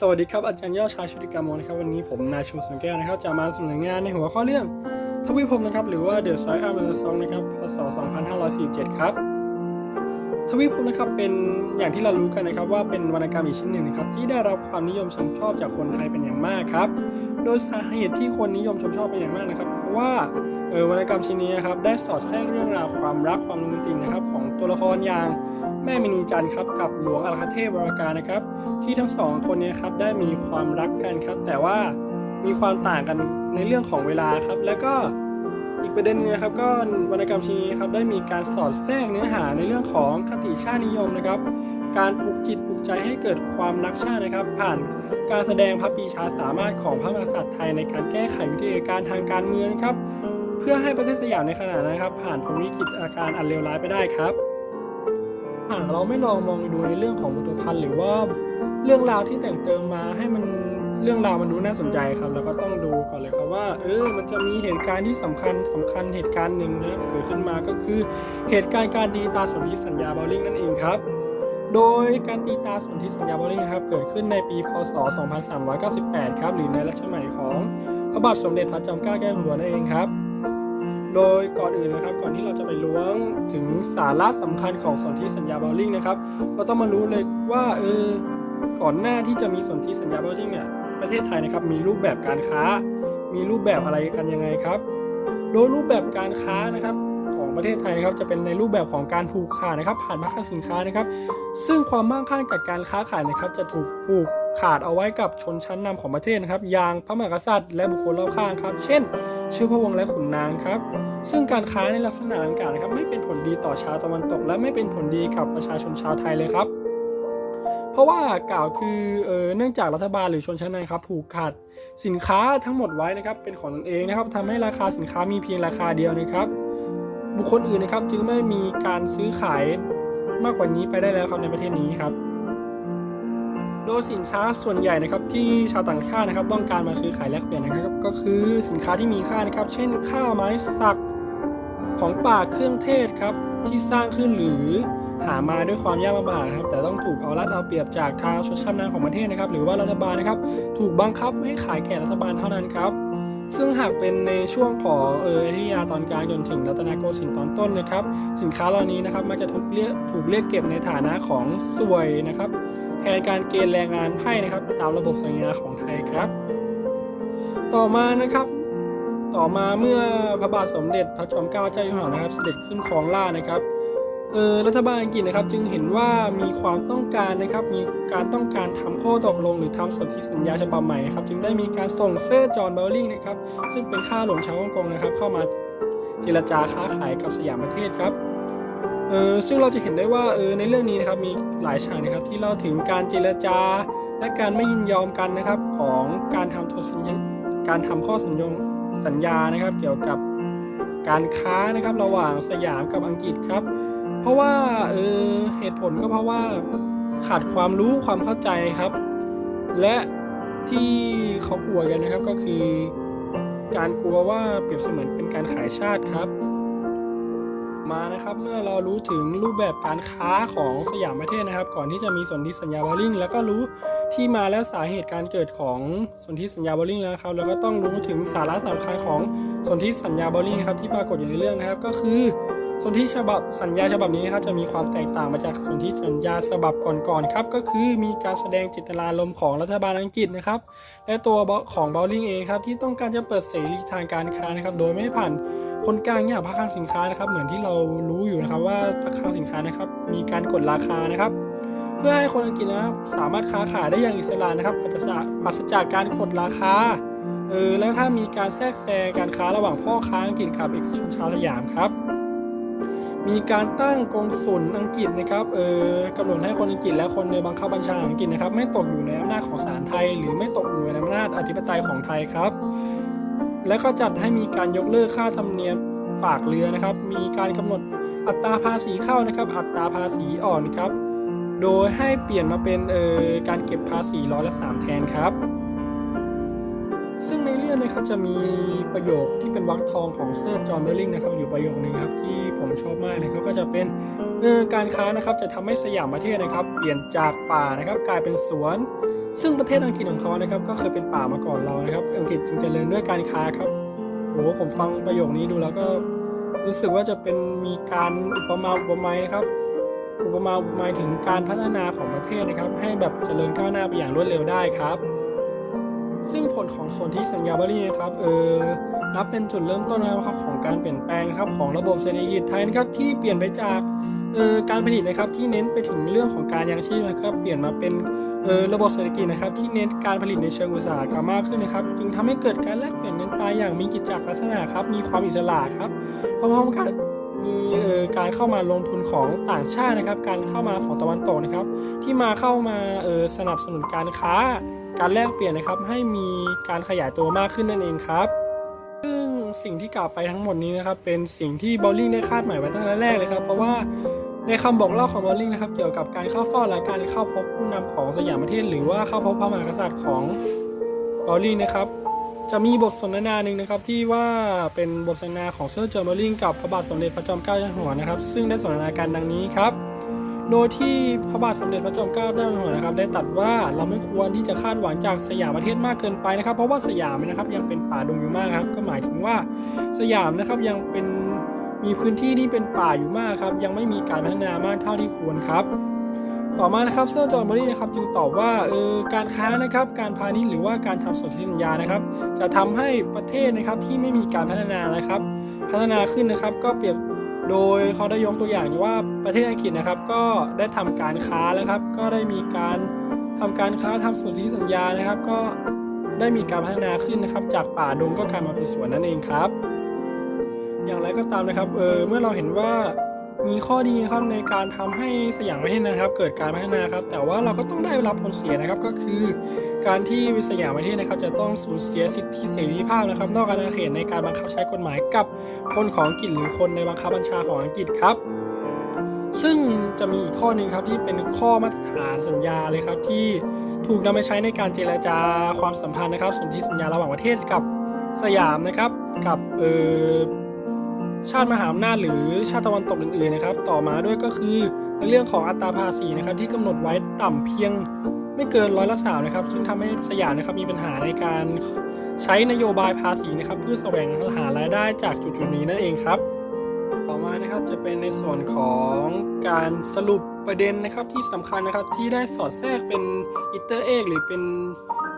สวัสดีครับอาจารย์ยอดชายชุติกามนนะครับวันนี้ผมนายชูสุนแก้วนะครับจะมาเสนองานในหัวข้อเรื่องทวีภพนะครับหรือว่า The Soil of the Song นะครับพศ 2547 ครับทวีภพนะครับเป็นอย่างที่เรารู้กันนะครับว่าเป็นวรรณกรรมอีกชิ้นหนึ่งนะครับที่ได้รับความนิยมชมชอบจากคนไทยเป็นอย่างมากครับโดยสาเหตุที่คนนิยมชมชอบเป็นอย่างมากนะครับเพราะว่าเออวรรณกรรมชิ้นนี้นะครับได้สอดแทรกเรื่องราวความรักความโรแมนติกนะครับของตัวละครอย่าง แม่มณีจันทร์ครับกับหลวงอลคาเทพวราการนะครับ ที่ทั้งสองคนนี้ครับได้มีความรักกันครับ แต่ว่ามีความต่างกันในเรื่องของเวลาครับ แล้วก็อีกประเด็นหนึงนะครับก็วรรณกรรมชิ้นนี้ครับได้มีการสอดแทรกเนื้อหาในเรื่องของคติชาตินิยมนะครับ การปลุกจิตปลุกใจให้เกิดความรักชาตินะครับ ผ่านการแสดงพระปีชาสามารถของพระมหากษัตริย์ไทยในการแก้ไขวิกฤตการณ์ทางการเมืองนครับ เพื่อให้ประเทศสยามในขณะนั้นครับ ผ่านพ้นวิกฤตอาการอันเลวร้ายไปได้ครับ หากเราไม่ลองมองดูในเรื่องของบทพันธ์หรือว่าเรื่องราวที่แต่งเติมมาให้มันเรื่องราวมันดูน่าสนใจครับ แล้วก็ต้องดูก่อนเลยครับว่า เออมันจะมีเหตุการณ์ที่สำคัญสำคัญเหตุการณ์หนึ่งนะเกิดขึ้นมาก็คือเหตุการณ์การตีตาสนธิสัญญาบอลลิงนั่นเองครับ โดยการตีตาสนธิสัญญาบอลลิงนะครับเกิดขึ้นในปีพศ 2398 ครับหรือในรัชสมัยของพระบาทสมเด็จพระจอมเกล้าแก้วอยู่หัวนั่นเองครับ โดยก่อนอื่นนะครับ ก่อนที่เราจะไปล้วงถึงสาระสำคัญของสนธิสัญญาบอลลิงนะครับ เราต้องมารู้เลยว่าเออก่อนหน้าที่จะมีสนธิสัญญาบอลลิงเนี่ยประเทศไทยนะครับมีรูปแบบการค้า มีรูปแบบอะไรกันยังไงครับโดยรูปแบบการค้านะครับของประเทศไทยนะครับจะเป็นในรูปแบบของการผูกขาดนะครับ ผ่านมาค้าสินค้านะครับ ซึ่งความมั่งคั่งกับการค้าขายนะครับ จะถูกผูกขาดเอาไว้กับชนชั้นนำของประเทศนะครับ อย่างพระมหากษัตริย์และบุคคลรอบข้างครับ เช่น ชื่อพระวงศ์และขุนนางครับ ซึ่งการค้าในลักษณะดังกล่าวนะครับ ไม่เป็นผลดีต่อชาวตะวันตก และไม่เป็นผลดีกับประชาชนชาวไทยเลยครับ เพราะว่ากล่าวคือเออเนื่องจากรัฐบาลหรือชนชั้นนครับผูกขาดสินค้าทั้งหมดไว้นะครับเป็นของตนเองนะครับทำให้ราคาสินค้ามีเพียงราคาเดียวนะครับ บุคคลอื่นนะครับจึงไม่มีการซื้อขายมากกว่านี้ไปได้แล้วครับในประเทศนี้ครับ โดยสินค้าส่วนใหญ่นะครับที่ชาวต่างชาตินะครับ ต้องการมาซื้อขายแลกเปลี่ยนนะครับ ก็คือสินค้าที่มีค่านะครับ เช่นข้าวไม้สักของป่าเครื่องเทศครับที่สร้างขึ้นหรือหามาด้วยความยากลำบากครับ แต่ต้องถูกเอารัดเอาเปรียบจากทางชนชั้นนำของประเทศนะครับ หรือว่ารัฐบาลนะครับ ถูกบังคับให้ขายแก่รัฐบาลเท่านั้นครับ ซึ่งหากเป็นในช่วงของเอออยุธยาตอนกลางจนถึงรัตนโกสินทร์ตอนต้นนะครับ สินค้าเหล่านี้นะครับมักจะถูกเรียกถูกเรียกเก็บในฐานะของสวยนะครับ แทนการเกณฑ์แรงงานไพ่นะครับ ตามระบบสัญญาของไทยครับ ต่อมานะครับ ต่อมาเมื่อพระบาทสมเด็จพระจอมเกล้าเจ้าอยู่หัวนะครับ เสด็จขึ้นครองราชนะครับเออรัฐบาลอังกฤษนะครับจึงเห็นว่ามีความต้องการนะครับมีการต้องการทำข้อตกลงหรือทำสนธิสัญญาฉบับใหม่ครับจึงได้มีการส่งเซอร์จอห์นเบลลิงนะครับซึ่งเป็นข้าหลวงชาวฮ่องกงนะครับ เข้ามาเจรจาค้าขายกับสยามประเทศครับ เออซึ่งเราจะเห็นได้ว่าเออในเรื่องนี้นะครับมีหลายฉากนะครับที่เล่าถึงการเจรจา และการไม่ยินยอมกันนะครับของการทำทสัญญาการทำข้อสัญญงสัญญานะครับ เกี่ยวกับการค้านะครับระหว่างสยามกับอังกฤษครับ เพราะว่าเออเหตุผลก็เพราะว่าขาดความรู้ความเข้าใจครับ และที่เขากลัวกันนะครับก็คือ การกลัวว่าเปรียบเสมือนเป็นการขายชาติครับ มานะครับ เมื่อเรารู้ถึงรูปแบบการค้าของสยามประเทศนะครับ ก่อนที่จะมีสนธิสัญญาบอลลิงแล้วก็รู้ที่มาและสาเหตุการเกิดของสนธิสัญญาบอลลิงแล้วครับ แล้วก็ต้องรู้ถึงสาระสำคัญของสนธิสัญญาบอลลิงครับที่ปรากฏอยู่ในเรื่องนะครับ ก็คือสนธิฉบับสัญญาฉบับนี้นะครับจะมีความแตกต่างมาจากสนธิสัญญาฉบับก่อนๆครับ ก็คือมีการแสดงเจตนารมณ์ของรัฐบาลอังกฤษนะครับ และตัวของบอลลิงเองครับที่ต้องการจะเปิดเสรีทางการค้านะครับ โดยไม่ผ่าน คนกลางอย่างภาคคลังสินค้านะครับ เหมือนที่เรารู้อยู่นะครับว่าภาคคลังสินค้านะครับ มีการกดราคานะครับ เพื่อให้คนอังกฤษนะครับสามารถค้าขายได้อย่างอิสระนะครับปราศจากปราศจากการกดราคาเออแล้วถ้ามีการแทรกแซงการค้าระหว่างพ่อค้าอังกฤษกับเอกชนชาวสยามครับ มีการตั้งกองสุลอังกฤษนะครับเออกำหนดให้คนอังกฤษและคนในบังคับบัญชาอังกฤษนะครับ ไม่ตกอยู่ในอำนาจของศาลไทย หรือไม่ตกอยู่ในอำนาจอธิปไตยของไทยครับ และก็จัดให้มีการยกเลิกค่าธรรมเนียมปากเรือนะครับ มีการกำหนดอัตราภาษีเข้านะครับ อัตราภาษีอ่อนครับ โดยให้เปลี่ยนมาเป็นเออการเก็บภาษีร้อยละสามแทนครับ ซึ่งในเรื่องนะครับจะมีประโยคที่เป็นวรรคทองของเซอร์จอห์นเบลลิงนะครับ อยู่ประโยคนึงครับที่ผมชอบมากนะครับก็จะเป็นเออการค้านะครับจะทำให้สยามประเทศนะครับ เปลี่ยนจากป่านะครับ กลายเป็นสวน ซึ่งประเทศอังกฤษของเขานะครับก็เคยเป็นป่ามาก่อนเรานะครับ อังกฤษจึงเจริญด้วยการค้าครับโหผมฟังประโยคนี้ดูแล้วก็รู้สึกว่าจะเป็นมีการอุปมาอุปไมยนะครับ อุปมาอุปไมยถึงการพัฒนาของประเทศนะครับ ให้แบบเจริญก้าวหน้าไปอย่างรวดเร็วได้ครับ ซึ่งผลของส่วนที่สัญญาบารีนะครับเออนับเป็นจุดเริ่มต้นนะครับของการเปลี่ยนแปลงครับของระบบเศรษฐกิจไทยนะครับที่เปลี่ยนไปจากเออการผลิตนะครับที่เน้นไปถึงเรื่องของการยังชีพนะครับ เปลี่ยนมาเป็น ระบบเศรษฐกิจนะครับที่เน้นการผลิตในเชิงอุตสาหกรรมมากขึ้นนะครับ จึงทำให้เกิดการแลกเปลี่ยนเงินตราอย่างมีกิจจลักษณะครับ มีความอิสระครับพร้อมๆกันมีการเข้ามาลงทุนของต่างชาตินะครับ การเข้ามาของตะวันตกนะครับ ที่มาเข้ามาสนับสนุนการค้า การแลกเปลี่ยนนะครับ ให้มีการขยายตัวมากขึ้นนั่นเองครับซึ่งสิ่งที่กล่าวไปทั้งหมดนี้นะครับ เป็นสิ่งที่บอลลิงได้คาดหมายไว้ตั้งแต่แรกเลยครับ เพราะว่า ในคำบอกเล่าของบอลลิงนะครับเกี่ยวกับการเข้าเฝ้าและการเข้าพบผู้นำของสยามประเทศ หรือว่าเข้าพบพระมหากษัตริย์ของบอลลิงนะครับ จะมีบทสนทนาหนึ่งนะครับที่ว่าเป็นบทสนทนาของเซอร์เจอห์นบอลลิงกับพระบาทสมเด็จพระจอมเกล้าเจ้าอยู่หัวนะครับ ซึ่งได้สนทนาการดังนี้ครับ โดยที่พระบาทสมเด็จพระจอมเกล้าเจ้าอยู่หัวนะครับ ได้ตัดว่าเราไม่ควรที่จะคาดหวังจากสยามประเทศมากเกินไปนะครับ เพราะว่าสยามนะครับยังเป็นป่าดงอยู่มากครับ ก็หมายถึงว่าสยามนะครับยังเป็น มีพื้นที่ที่เป็นป่าอยู่มากครับ ยังไม่มีการพัฒนามากเท่าที่ควรครับ ต่อมานะครับเซอร์จอห์นเบอรี่นะครับจึงตอบว่าเออการค้านะครับการพาณิชย์หรือว่าการทำสนธิสัญญานะครับ จะทำให้ประเทศนะครับที่ไม่มีการพัฒนานะครับ พัฒนาขึ้นนะครับก็เปรียบโดยเขาได้ยกตัวอย่างว่าประเทศอังกฤษนะครับ ก็ได้ทำการค้าแล้วครับ ก็ได้มีการทำการค้าทำสนธิสัญญานะครับ ก็ได้มีการพัฒนาขึ้นนะครับ จากป่าดงก็กลายมาเป็นสวนนั่นเองครับ อย่างไรก็ตามนะครับเออเมื่อเราเห็นว่ามีข้อดีครับในการทำให้สยามประเทศนะครับ เกิดการพัฒนาครับ แต่ว่าเราก็ต้องได้รับผลเสียนะครับก็คือ การที่สยามประเทศนะครับ จะต้องสูญเสียสิทธิเสรีภาพนะครับ นอกอาณาเขตในการบังคับใช้กฎหมายกับคนของอังกฤษหรือคนในบังคับบัญชาของอังกฤษครับ ซึ่งจะมีอีกข้อหนึ่งครับที่เป็นข้อมาตรฐานสัญญาเลยครับ ที่ถูกนำไปใช้ในการเจรจาความสัมพันธ์นะครับสนธิสัญญาระหว่างประเทศกับสยามนะครับ กับเออ ชาติมหาอำนาจหรือชาติตะวันตกอื่นๆนะครับ ต่อมาด้วยก็คือในเรื่องของอัตราภาษีนะครับ ที่กำหนดไว้ต่ำเพียงไม่เกินร้อยละสามนะครับ ซึ่งทำให้สยามนะครับมีปัญหาในการใช้นโยบายภาษีนะครับเพื่อแสวงหารายได้จากจุดๆนี้นั่นเองครับ ต่อมานะครับจะเป็นในส่วนของการสรุปประเด็นนะครับที่สำคัญนะครับที่ได้สอดแทรกเป็นอิเตอร์เอกหรือเป็น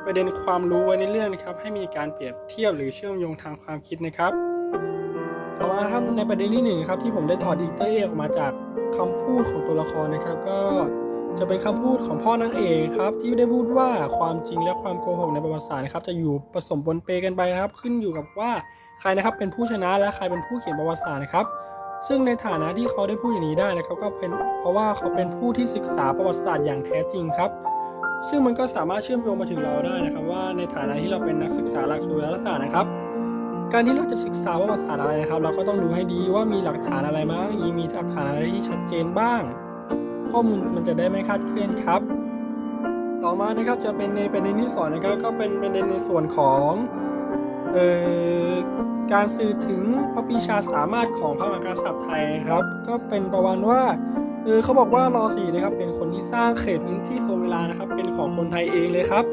ประเด็นความรู้ไว้ในเรื่องนะครับ ให้มีการเปรียบเทียบหรือเชื่อมโยงทางความคิดนะครับ ต่อมาครับในประเด็นที่หนึ่งครับที่ผมได้ถอดอีเตอร์เอกออกมาจากคำพูดของตัวละครนะครับ ก็จะเป็นคำพูดของพ่อนางเอกครับ ที่ได้พูดว่าความจริงและความโกหกในประวัติศาสตร์นะครับ จะอยู่ผสมปนเปกันไปนะครับ ขึ้นอยู่กับว่าใครนะครับเป็นผู้ชนะและใครเป็นผู้เขียนประวัติศาสตร์นะครับ ซึ่งในฐานะที่เขาได้พูดอย่างนี้ได้นะครับก็เป็นเพราะว่าเขาเป็นผู้ที่ศึกษาประวัติศาสตร์อย่างแท้จริงครับ ซึ่งมันก็สามารถเชื่อมโยงมาถึงเราได้นะครับ ว่าในฐานะที่เราเป็นนักศึกษาหลักสูตรรัฐศาสตร์นะครับ การที่เราจะศึกษาประวัติศาสตร์อะไรนะครับ เราก็ต้องดูให้ดีว่ามีหลักฐานอะไรบ้างมีหลักฐานอะไรที่ชัดเจนบ้าง ข้อมูลมันจะได้ไม่คาดเคลื่อนครับ ต่อมานะครับจะเป็นในประเด็นที่สองนะครับก็เป็นประเด็นในส่วนของเอ่อการสื่อถึงพระปีชาสามารถของพระมหากษัตริย์ไทยนะครับ ก็เป็นประวันว่าเออเขาบอกว่ารอสีนะครับเป็นคนที่สร้างเขตพื้นที่โซนเวลานะครับ เป็นของคนไทยเองเลยครับ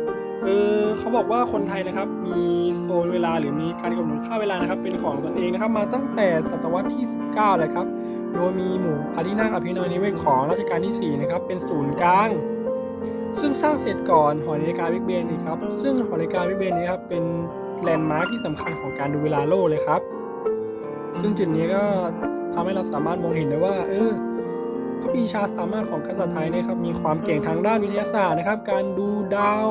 เออเขาบอกว่าคนไทยนะครับ มีโซนเวลาหรือมีการกำหนดค่าเวลานะครับ เป็นของตนเองนะครับ มาตั้งแต่ศตวรรษที่ 19 เลยครับ โดยมีหมู่พระที่นั่งอภินอยนิเวศของรัชกาลที่ 4 นะครับ เป็นศูนย์กลาง ซึ่งสร้างเสร็จก่อนหอนาฬิกาบิ๊กเบนอีกครับ ซึ่งหอนาฬิกาบิ๊กเบนนี้ครับเป็นแลนด์มาร์คที่สำคัญของการดูเวลาโลกเลยครับ ซึ่งจุดนี้ก็ทำให้เราสามารถมองเห็นได้ว่า เออพระปีชาสามารถของกษัตริย์ไทยนะครับ มีความเก่งทางด้านวิทยาศาสตร์นะครับ การดูดาว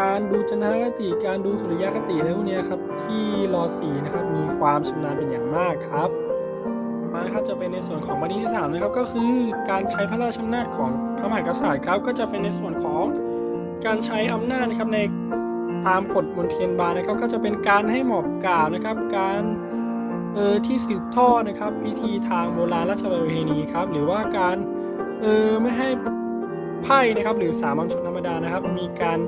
การดูจันทรคติการดูสุริยคติอะไรพวกเนี้ยครับที่รอสีนะครับมีความชำนาญเป็นอย่างมากครับมาครับจะเป็นในส่วนของประเด็นที่สามนะครับก็คือการใช้พระราชอำนาจของพระมหากษัตริย์ครับ ก็จะเป็นในส่วนของการใช้อำนาจนะครับในตามกฎมนเทียนบานนะครับก็จะเป็นการให้หมอบกล่าวนะครับ การเออที่สืบทอดนะครับ พิธีทางโบราณราชประเพณีครับ หรือว่าการเออไม่ให้ไพ่นะครับ หรือสามัญชนธรรมดานะครับ มีการ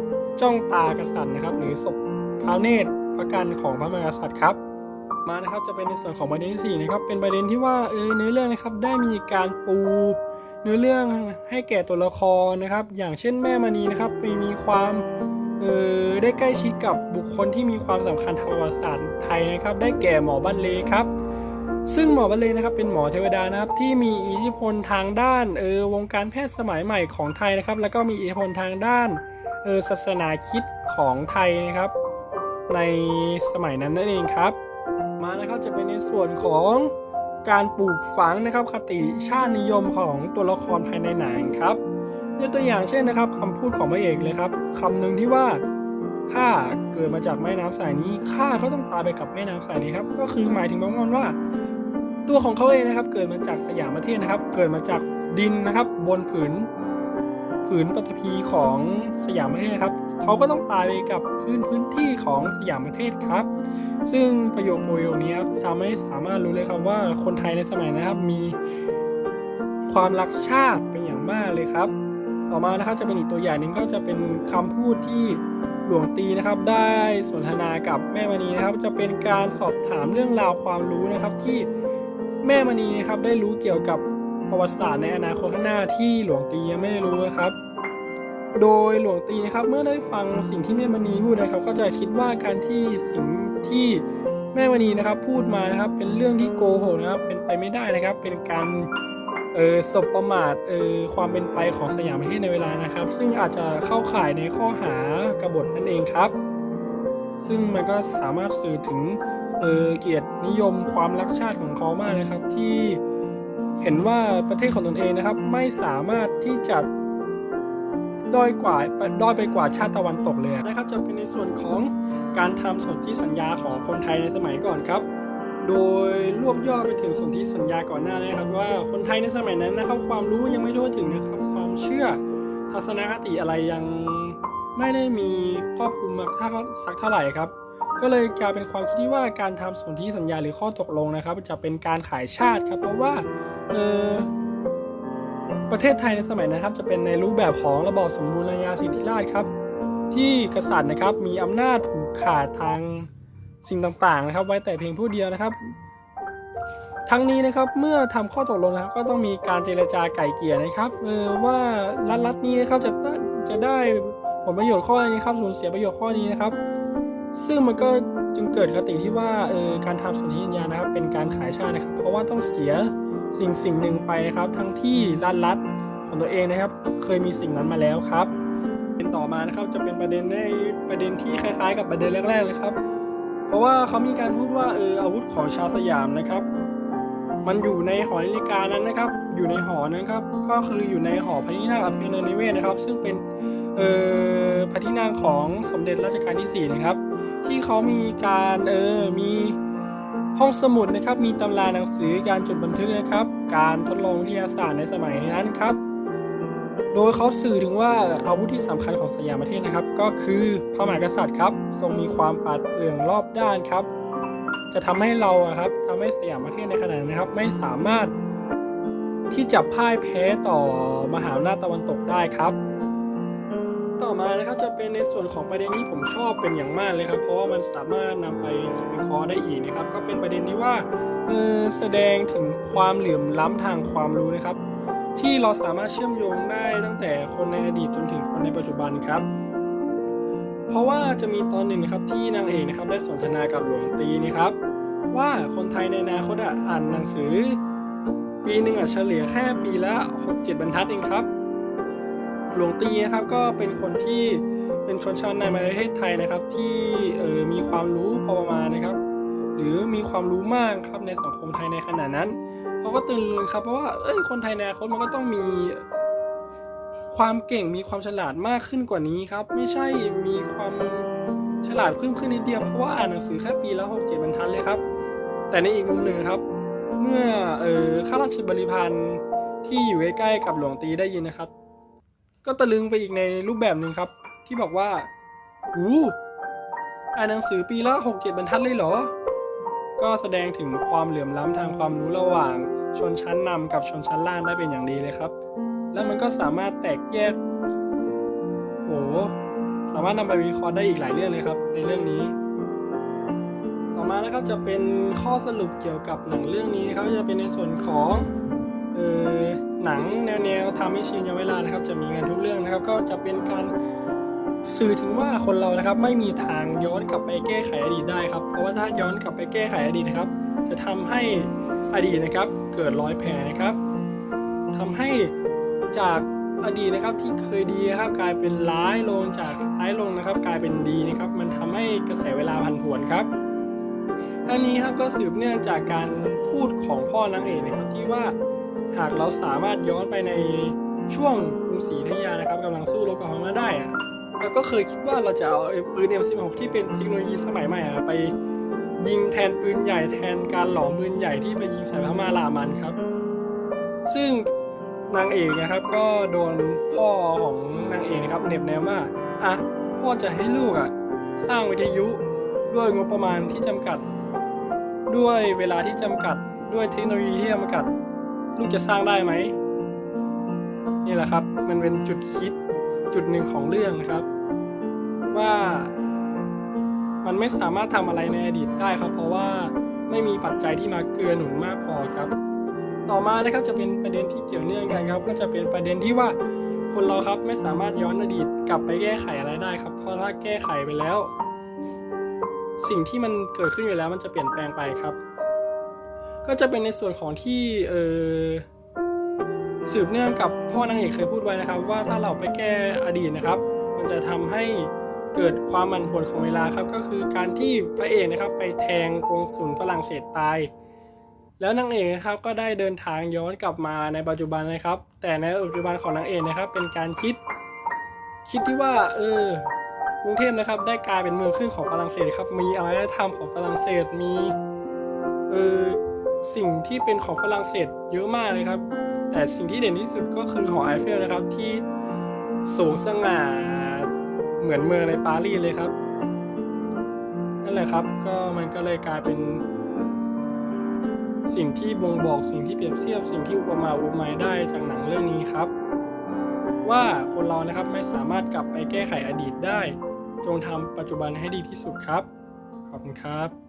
จ้องตากษัตริย์นะครับ หรือศพพระเนตรพระกันของพระมหากษัตริย์ครับ มานะครับจะเป็นในส่วนของประเด็นที่สี่นะครับเป็นประเด็นที่ว่าเออเนื้อเรื่องนะครับได้มีการปูเนื้อเรื่องให้แก่ตัวละครนะครับ อย่างเช่นแม่มณีนะครับไปมีความเออได้ใกล้ชิดกับบุคคลที่มีความสำคัญทางประวัติศาสตร์ไทยนะครับ ได้แก่หมอบันเลครับ ซึ่งหมอบันเลนะครับเป็นหมอเทวดานะครับที่มีอิทธิพลทางด้านเออวงการแพทย์สมัยใหม่ของไทยนะครับ แล้วก็มีอิทธิพลทางด้าน เออศาสนาคิดของไทยนะครับ ในสมัยนั้นนั่นเองครับ มานะครับจะเป็นในส่วนของการปลูกฝังนะครับคติชาตินิยมของตัวละครภายในหนังครับยกตัวอย่างเช่นนะครับคำพูดของพระเอกเลยครับคำหนึ่งที่ว่าข้าเกิดมาจากแม่น้ำสายนี้ข้าก็ต้องตายไปกับแม่น้ำสายนี้ครับก็คือหมายถึงประมาณว่า ตัวของเขาเองนะครับ เกิดมาจากสยามประเทศนะครับ เกิดมาจากดินนะครับ บนผืน ผืนปฐพีของสยามประเทศครับ เขาก็ต้องตายไปกับพื้นพื้นที่ของสยามประเทศครับ ซึ่งประโยคโปรโยคนี้ครับทำให้สามารถรู้เลยครับว่าคนไทยในสมัยนะครับมีความรักชาติเป็นอย่างมากเลยครับ ต่อมานะครับจะเป็นอีกตัวอย่างหนึ่งก็จะเป็นคำพูดที่หลวงตีนะครับได้สนทนากับแม่มณีนะครับ จะเป็นการสอบถามเรื่องราวความรู้นะครับที่แม่มณีนะครับได้รู้เกี่ยวกับ ประวัติศาสตร์ในอนาคตข้างหน้าที่หลวงตียังไม่ได้รู้นะครับ โดยหลวงตีนะครับเมื่อได้ฟังสิ่งที่แม่มณีพูดนะครับ ก็จะคิดว่าการที่สิ่งที่แม่มณีนะครับ พูดมานะครับเป็นเรื่องที่โกหกนะครับ เป็นไปไม่ได้นะครับ เป็นการเออสบประมาทเออความเป็นไปของสยามประเทศในเวลานะครับ ซึ่งอาจจะเข้าข่ายในข้อหากบฏนั่นเองครับ ซึ่งมันก็สามารถสื่อถึงเออเกียรตินิยมความรักชาติของเขามากนะครับที่ เห็นว่าประเทศของตนเองนะครับ ไม่สามารถที่จะด้อยกว่าด้อยไปกว่าชาติตะวันตกเลยนะครับจะเป็นในส่วนของการทำสนธิสัญญาของคนไทยในสมัยก่อนครับ โดยรวบย่อไปถึงสนธิสัญญาก่อนหน้านี้ครับ ว่าคนไทยในสมัยนั้นนะครับ ความรู้ยังไม่ทั่วถึงนะครับ ความเชื่อทัศนคติอะไรยังไม่ได้มีครอบคลุมมากสักเท่าไหร่ครับ ก็เลยกลายเป็นความคิดที่ว่าการทำสนธิสัญญาหรือข้อตกลงนะครับ จะเป็นการขายชาติครับ เพราะว่าเออประเทศไทยในสมัยนั้นครับ จะเป็นในรูปแบบของระบอบสมบูรณาญาสิทธิราชครับ ที่กษัตริย์นะครับมีอำนาจผูกขาดทางสิ่งต่างๆนะครับ ไว้แต่เพียงผู้เดียวนะครับ ทั้งนี้นะครับเมื่อทำข้อตกลงนะครับ ก็ต้องมีการเจรจาไก่เกี่ยนะครับเออว่ารัฐรัฐนี้นะครับจะจะได้ผลประโยชน์ข้อนี้ครับสูญเสียประโยชน์ข้อนี้นะครับ ซึ่งมันก็จึงเกิดคติที่ว่าเออการทำสนธิสัญญานะครับเป็นการขายชาตินะครับ เพราะว่าต้องเสียสิ่งสิ่งหนึ่งไปนะครับ ทั้งที่รัฐรัฐของตัวเองนะครับ เคยมีสิ่งนั้นมาแล้วครับเป็นต่อมานะครับจะเป็นประเด็นในประเด็นที่คล้ายๆ กับประเด็นแรก ๆ เลยครับ เพราะว่าเขามีการพูดว่าเอออาวุธของชาสยามนะครับ มันอยู่ในหอนาฬิกานั้นนะครับ อยู่ในหอนั้นครับก็คืออยู่ในหอพระที่นั่งอภิรนิเวศนะครับ ซึ่งเป็นเออพระที่นั่งของสมเด็จรัชกาลที่ 4 นะครับ ที่เขามีการเออมีห้องสมุดนะครับ มีตำราหนังสือการจดบันทึกนะครับ การทดลองวิทยาศาสตร์ในสมัยนั้นครับ โดยเขาสื่อถึงว่าอาวุธที่สำคัญของสยามประเทศนะครับ ก็คือพระมหากษัตริย์ครับ ทรงมีความปราดเปรื่องรอบด้านครับ จะทำให้เราครับทำให้สยามประเทศในขณะนั้นนะครับ ไม่สามารถที่จะพ่ายแพ้ต่อมหาอำนาจตะวันตกได้ครับ ต่อมานะครับจะเป็นในส่วนของประเด็นที่ผมชอบเป็นอย่างมากเลยครับ เพราะว่ามันสามารถนำไปคิดวิเคราะห์ได้อีกนะครับ ก็เป็นประเด็นที่ว่าเออแสดงถึงความเหลื่อมล้ำทางความรู้นะครับ ที่เราสามารถเชื่อมโยงได้ตั้งแต่คนในอดีตจนถึงคนในปัจจุบันครับ เพราะว่าจะมีตอนหนึ่งนะครับที่นางเอกนะครับได้สนทนากับหลวงตีนะครับ ว่าคนไทยในอนาคตอะอ่านหนังสือ ปีหนึ่งอะเฉลี่ยแค่ปีละ 6-7 บรรทัดเองครับ หลวงตีนะครับก็เป็นคนที่เป็นชนชาติในประเทศไทยนะครับ ที่เออมีความรู้พอประมาณนะครับ หรือมีความรู้มากครับในสังคมไทยในขณะนั้นเขาก็ตื่นเลยครับเพราะว่าเอ้ยคนไทยในอนาคตมันก็ต้องมีความเก่งมีความฉลาดมากขึ้นกว่านี้ครับ ไม่ใช่มีความฉลาดเพิ่มขึ้นนิดเดียวเพราะว่าอ่านหนังสือแค่ปีละหกเจ็ดบรรทัดเลยครับ แต่ในอีกมุมหนึ่งครับ เมื่อเออข้าราชบริพารที่อยู่ใกล้ๆกับหลวงตีได้ยินนะครับ ก็ตะลึงไปอีกในรูปแบบหนึ่งครับ ที่บอกว่าอู้อ่านหนังสือปีละหกเจ็ดบรรทัดเลยเหรอ ก็แสดงถึงความเหลื่อมล้ำทางความรู้ระหว่าง ชนชั้นนำกับชนชั้นล่างได้เป็นอย่างดีเลยครับ แล้วมันก็สามารถแตกแยกโอ้สามารถนำไปวิเคราะห์ได้อีกหลายเรื่องเลยครับ ในเรื่องนี้ ต่อมานะครับจะเป็นข้อสรุปเกี่ยวกับหนังเรื่องนี้นะครับจะเป็นในส่วนของเออ หนังแนวแนวทำให้ชินยาเวลานะครับ จะมีกันทุกเรื่องนะครับ ก็จะเป็นการสื่อถึงว่าคนเรานะครับ ไม่มีทางย้อนกลับไปแก้ไขอดีตได้ครับ เพราะว่าถ้าย้อนกลับไปแก้ไขอดีตนะครับ จะทำให้อดีตนะครับ เกิดรอยแผลนะครับทำให้จากอดีตนะครับที่เคยดีนะครับกลายเป็นร้ายลงจากร้ายลงนะครับ กลายเป็นดีนะครับ มันทำให้กระแสเวลาผันผวนครับอันนี้ครับก็สืบเนื่องจากการพูดของพ่อนางเอกนะครับที่ว่า หากเราสามารถย้อนไปในช่วงกรุงศรีอยุธยานะครับกำลังสู้รบกับพม่าได้อะเราก็เคยคิดว่าเราจะเอาปืน M16 ที่เป็นเทคโนโลยีสมัยใหม่อะไปยิงแทนปืนใหญ่แทนการหลอมปืนใหญ่ที่ไปยิงใส่พม่าลามันครับ ซึ่งนางเอกนะครับก็โดนพ่อของนางเอกนะครับเน็บแนมว่าอะพ่อจะให้ลูกอะสร้างวิทยุด้วยงบประมาณที่จำกัด ด้วยเวลาที่จำกัดด้วยเทคโนโลยีที่จำกัด ลูกจะสร้างได้ไหมนี่แหละครับ มันเป็นจุดคิดจุดหนึ่งของเรื่องนะครับ ว่ามันไม่สามารถทำอะไรในอดีตได้ครับ เพราะว่าไม่มีปัจจัยที่มาเกื้อหนุนมากพอครับ ต่อมานะครับจะเป็นประเด็นที่เกี่ยวเนื่องกันครับ ก็จะเป็นประเด็นที่ว่าคนเราครับไม่สามารถย้อนอดีตกลับไปแก้ไขอะไรได้ครับ เพราะถ้าแก้ไขไปแล้ว สิ่งที่มันเกิดขึ้นอยู่แล้วมันจะเปลี่ยนแปลงไปครับ ก็จะเป็นในส่วนของที่เออสืบเนื่องกับพ่อนางเอกเคยพูดไว้นะครับ ว่าถ้าเราไปแก้อดีตนะครับ มันจะทำให้เกิดความมันผวนของเวลาครับ ก็คือการที่พระเอกนะครับ ไปแทงกงสุลฝรั่งเศสตาย แล้วนางเอกนะครับก็ได้เดินทางย้อนกลับมาในปัจจุบันนะครับ แต่ในปัจจุบันของนางเอกนะครับ เป็นการคิด คิดที่ว่า เออกรุงเทพนะครับ ได้กลายเป็นเมืองขึ้นของฝรั่งเศสครับ มีอารยธรรมของฝรั่งเศสมีเออ สิ่งที่เป็นของฝรั่งเศสเยอะมากเลยครับ แต่สิ่งที่เด่นที่สุดก็คือหอไอเฟลนะครับที่สูงสง่าเหมือนเมืองในปารีสเลยครับนั่นแหละครับก็มันก็เลยกลายเป็น สิ่งที่บ่งบอกสิ่งที่เปรียบเทียบสิ่งที่อุปมาอุปไมยได้จากหนังเรื่องนี้ครับ ว่าคนเรานะครับไม่สามารถกลับไปแก้ไขอดีตได้ จงทำปัจจุบันให้ดีที่สุดครับ ขอบคุณครับ